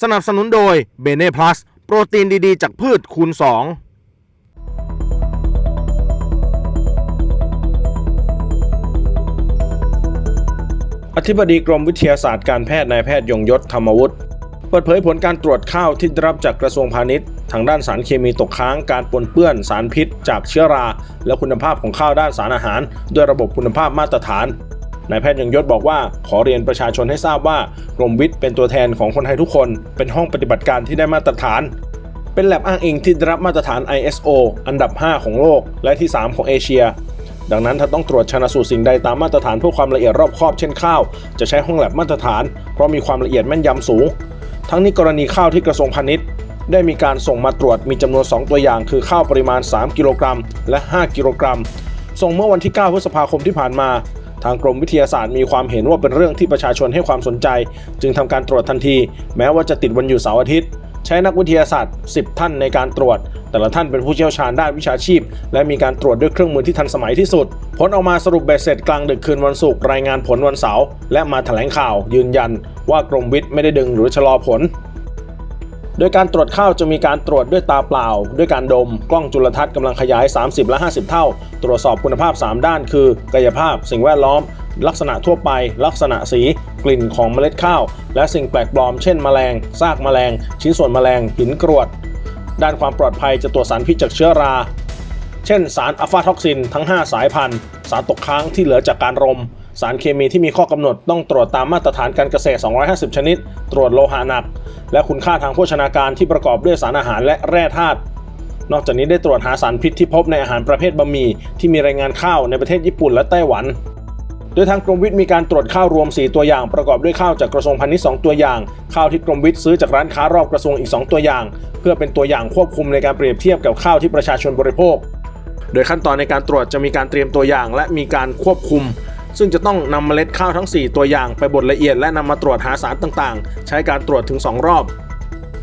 สนับสนุนโดยเบเน่พลัสโปรตีนดี ๆ จากพืชคูณ 2อธิบดีกรมวิทยาศาสตร์การแพทย์นายแพทย์ยงยศธรรมวุฒิเปิดเผยผลการตรวจข้าวที่ได้รับจากกระทรวงพาณิชย์ ทางด้านสารเคมีตกค้างการปนเปื้อนสารพิษ จากเชื้อรา และคุณภาพของข้าวด้านสารอาหาร ด้วยระบบคุณภาพมาตรฐาน นายแพทย์ยงยศบอกว่าขอเรียนประชาชนให้ทราบว่ากรมวิทย์เป็นตัวแทนของคนไทยทุกคน เป็นห้องปฏิบัติการที่ได้มาตรฐาน เป็นแลบอ้างอิงที่ได้รับมาตรฐาน ISO อันดับ 5 ของโลก และที่ 3 ของเอเชียดังนั้นถ้าต้องตรวจชนะสูตรสิ่งใดตามมาตรฐานเพื่อความละเอียดรอบคอบเช่นข้าว จะใช้ห้องแลบมาตรฐาน เพราะมีความละเอียดแม่นยำสูง ทั้งนี้กรณีข้าวที่กระทรวงพาณิชย์ ได้มีการส่งมาตรวจมีจำนวน 2 ตัวอย่าง คือข้าวปริมาณ 3 กิโลกรัม และ 5 กิโลกรัม ส่งเมื่อวันที่ 9 พฤษภาคมที่ผ่านมา ทางกรมวิทยาศาสตร์มีความเห็นว่าเป็นเรื่องที่ประชาชนให้ความสนใจ จึงทำการตรวจทันที แม้ว่าจะติดวันหยุดเสาร์อาทิตย์ ใช้นักวิทยาศาสตร์ 10 ท่านในการตรวจ แต่ละท่านเป็นผู้เชี่ยวชาญด้านวิชาชีพ และมีการตรวจด้วยเครื่องมือที่ทันสมัยที่สุด ผลออกมาสรุปเบ็ดเสร็จกลางดึกคืนวันศุกร์รายงานผลวันเสาร์และมาแถลงข่าว ยืนยันว่ากรมวิทย์ไม่ได้ดึงหรือชะลอผล โดยการตรวจข้าวจะมีการตรวจด้วยตาเปล่า ด้วยการดม กล้องจุลทรรศน์กำลังขยาย 30 และ 50 เท่า ตรวจสอบคุณภาพ 3 ด้าน คือกายภาพ สิ่งแวดล้อม ลักษณะทั่วไป ลักษณะสี กลิ่นของเมล็ดข้าว และสิ่งแปลกปลอม เช่น แมลง ซากแมลง ชิ้นส่วนแมลง หินกรวด ด้านความปลอดภัยจะตรวจสารพิษจากเชื้อรา เช่น สารอะฟาท็อกซิน ทั้ง 5 สายพันธุ์ สารตกค้างที่เหลือจากการรม สารเคมีที่มีข้อกำหนดต้องตรวจตามมาตรฐานการเกษตร 250 ชนิด ตรวจโลหะหนัก และคุณค่าทางโภชนาการที่ประกอบด้วยสารอาหารและแร่ธาตุนอกจากนี้ได้ตรวจหาสารพิษที่พบในอาหารประเภทบะหมี่ที่มีรายงานข้าวในประเทศญี่ปุ่นและไต้หวัน โดยทางกรมวิทย์มีการตรวจข้าวรวม 4 ตัวอย่างประกอบด้วยข้าวจากกระทรวงพาณิชย์2ตัวอย่าง ข้าวที่กรมวิทย์ซื้อจากร้านค้ารอบกระทรวงอีก 2 ตัวอย่าง เพื่อเป็นตัวอย่างควบคุมในการเปรียบเทียบกับข้าวที่ประชาชนบริโภค โดยขั้นตอนในการตรวจจะมีการเตรียมตัวอย่าง และมีการควบคุม ซึ่งจะต้องนำเมล็ดข้าวทั้ง 4 ตัวอย่างไปบดละเอียดและนำมาตรวจหาสารต่างๆ ใช้การตรวจถึง 2 รอบ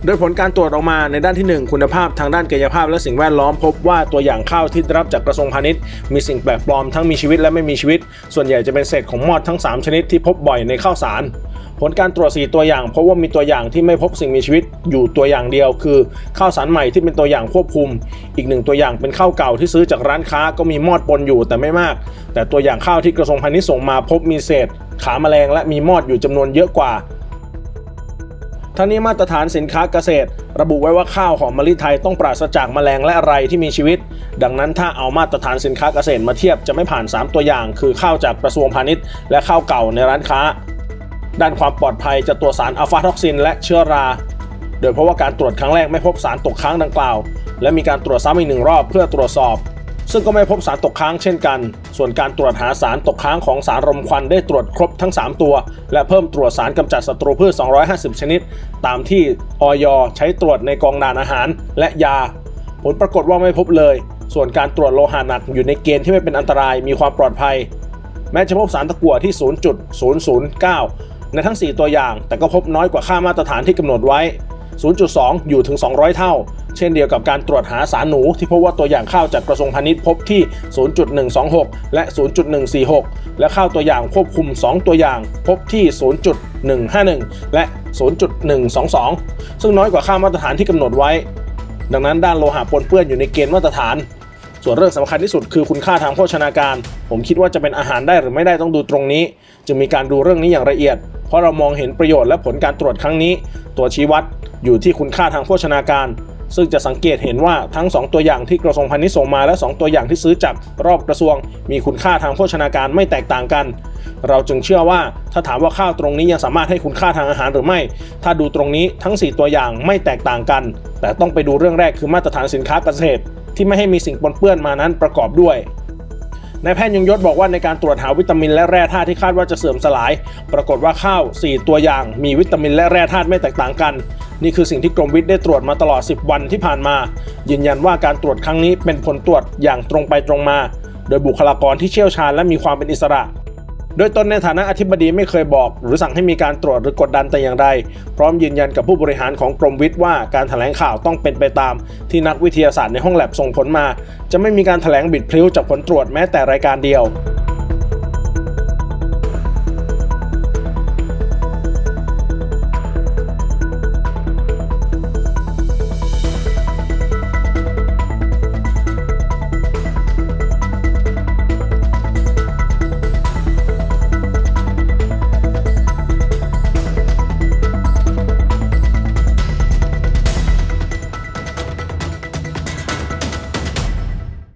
โดยผลการตรวจออกมาในด้านที่ 1 คุณภาพทางด้านกายภาพและสิ่งแวดล้อมพบว่าตัวอย่างข้าวที่ได้รับจากกระทรวงพาณิชย์มีสิ่งแปลกปลอมทั้งมีชีวิตและไม่มีชีวิต ส่วนใหญ่จะเป็นเศษของมอดทั้ง 3 ชนิดที่พบบ่อยในข้าวสาร ผลการตรวจ 4 ตัวอย่างพบว่ามีตัวอย่างที่ไม่พบสิ่งมีชีวิตอยู่ตัวอย่างเดียว คือข้าวสารใหม่ที่เป็นตัวอย่างควบคุม อีกหนึ่งตัวอย่างเป็นข้าวเก่าที่ซื้อจากร้านค้าก็มีมอดปนอยู่แต่ไม่มาก แต่ตัวอย่างข้าวที่กระทรวงพาณิชย์ส่งมาพบมีเศษ ขาแมลงและมีมอดอยู่จำนวนเยอะกว่า ทั้งนี้มาตรฐานสินค้าเกษตร ระบุไว้ว่าข้าวหอมมะลิไทยต้องปราศจากแมลงและอะไรที่มีชีวิต ดังนั้นถ้าเอามาตรฐานสินค้าเกษตรมาเทียบจะไม่ผ่าน 3 ตัวอย่าง คือข้าวจากกระทรวงพาณิชย์ และข้าวเก่าในร้านค้า ด้านความปลอดภัยจะตรวจสารอัลฟาท็อกซิน และเชื้อรา โดยเพราะว่าการตรวจครั้งแรกไม่พบสารตกค้างดังกล่าว และมีการตรวจซ้ำอีกหนึ่งรอบเพื่อตรวจสอบ ซึ่งก็ไม่พบสารตกค้างเช่นกัน ส่วนการตรวจหาสารตกค้างของสารรมควันได้ตรวจครบทั้ง 3 ตัว และเพิ่มตรวจสารกำจัดศัตรูพืช 250 ชนิด ตามที่ออยใช้ตรวจในกองด่านอาหารและยา ผลปรากฏว่าไม่พบเลย ส่วนการตรวจโลหะหนักอยู่ในเกณฑ์ที่ไม่เป็นอันตรายมีความปลอดภัย แม้จะพบสารตะกั่วที่ 0.009 ในทั้ง 4 ตัวอย่าง แต่ก็พบน้อยกว่าค่ามาตรฐานที่กำหนดไว้ 0.2 อยู่ถึง 200 เท่า เช่นเดียวกับการตรวจหาสารหนูที่พบว่าตัวอย่างข้าวจากกระทรวงพาณิชย์พบที่ 0.126 และ 0.146 และข้าวตัวอย่างควบคุม 2 ตัวอย่าง พบที่ 0.151 และ 0.122 ซึ่งน้อยกว่าค่ามาตรฐานที่กำหนดไว้ ดังนั้นด้านโลหะปนเปื้อนอยู่ในเกณฑ์มาตรฐานส่วนเรื่องสำคัญที่สุดคือคุณค่าทางโภชนาการ ผมคิดว่าจะเป็นอาหารได้หรือไม่ได้ต้องดูตรงนี้ จึงมีการดูเรื่องนี้อย่างละเอียด เพราะเรามองเห็นประโยชน์และผลการตรวจครั้งนี้ ตัวชี้วัดอยู่ที่คุณค่าทางโภชนาการ ซึ่งจะสังเกตเห็นว่าทั้ง 2 ตัวอย่างที่กระทรวงพาณิชย์ส่งมาและ 2 ตัวอย่างที่ซื้อจากรอบกระทรวง มีคุณค่าทางโภชนาการไม่แตกต่างกัน เราจึงเชื่อว่าถ้าถามว่าข้าวตรงนี้ยังสามารถให้คุณค่าทางอาหารหรือไม่ ถ้าดูตรงนี้ทั้ง 4 ตัวอย่างไม่แตกต่างกัน แต่ต้องไปดูเรื่องแรกคือมาตรฐานสินค้าเกษตร ที่ไม่ให้มีสิ่งปนเปื้อนมานั้นประกอบด้วยนายแพทย์ยงยศบอกว่าในการตรวจหาวิตามินและแร่ธาตุที่คาดว่าจะเสื่อมสลาย ปรากฏว่าข้าว 4 ตัวอย่างมีวิตามินและแร่ธาตุไม่แตกต่างกัน นี่คือสิ่งที่กรมวิทย์ได้ตรวจมาตลอด 10 วันที่ผ่านมา ยืนยันว่าการตรวจครั้งนี้เป็นผลตรวจอย่างตรงไปตรงมา โดยบุคลากรที่เชี่ยวชาญและมีความเป็นอิสระโดยตนในฐานะอธิบดีไม่เคยบอก หรือสั่งให้มีการตรวจหรือกดดันแต่อย่างใด พร้อมยืนยันกับผู้บริหารของกรมวิทย์ว่าการแถลงข่าวต้องเป็นไปตาม ที่นักวิทยาศาสตร์ในห้องแลบส่งผลมา จะไม่มีการแถลงบิดพลิ้วจากผลตรวจแม้แต่รายการเดียว